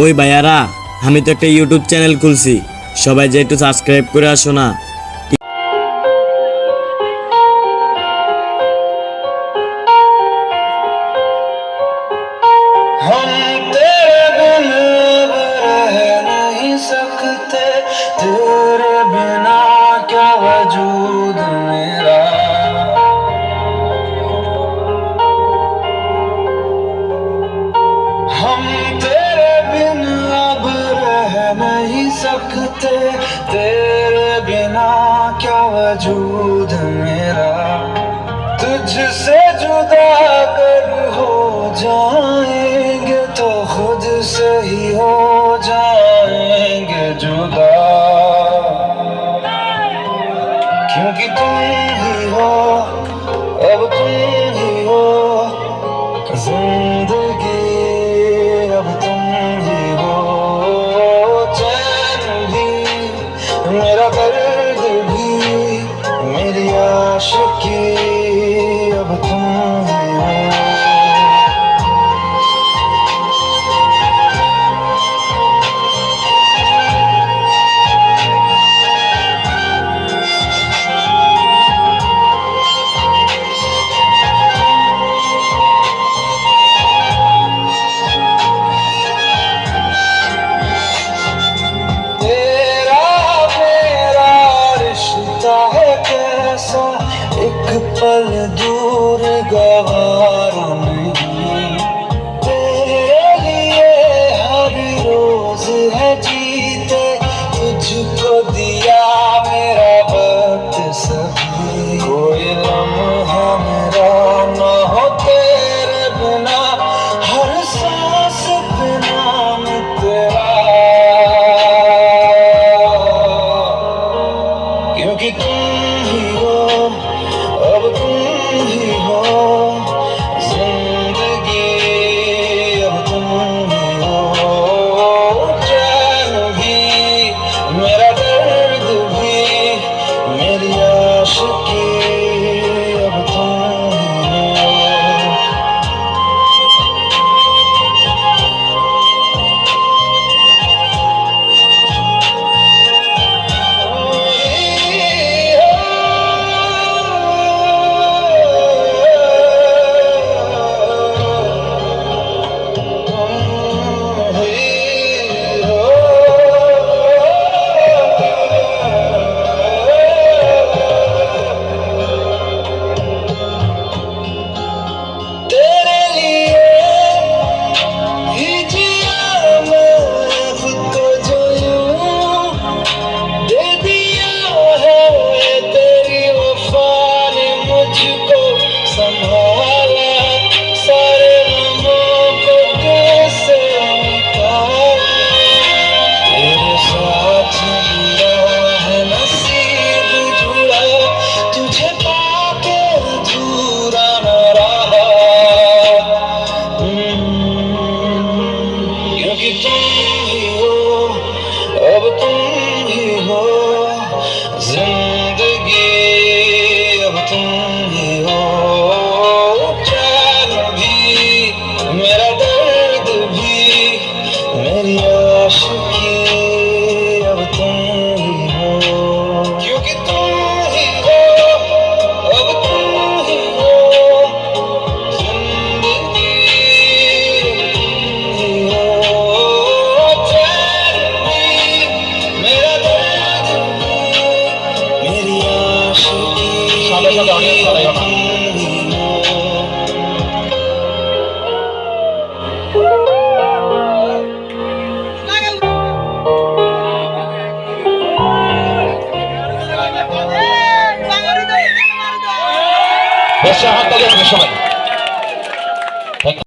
ওই ভাইয়ারা, আমি তো একটা ইউটিউব চ্যানেল খুলছি। সবাই যে একটু সাবস্ক্রাইব করে আসো না। सकते तेरे बिना क्या वजूद मेरा? तुझसे जुदा कर हो जाएँगे तो खुद से ही हो जाएँगे जुदा। क्योंकि तुम you. गवारा तेरे लिए हर रोज है जीते। तुझको दिया मेरा वक्त सभी। कोई लम्हा मेरा न हो तेरे बिना, हर सांस पे नाम तेरा। क्योंकि तुम ही हो, अब तुम ही हो বেশ হাত তালি আসবে সবাই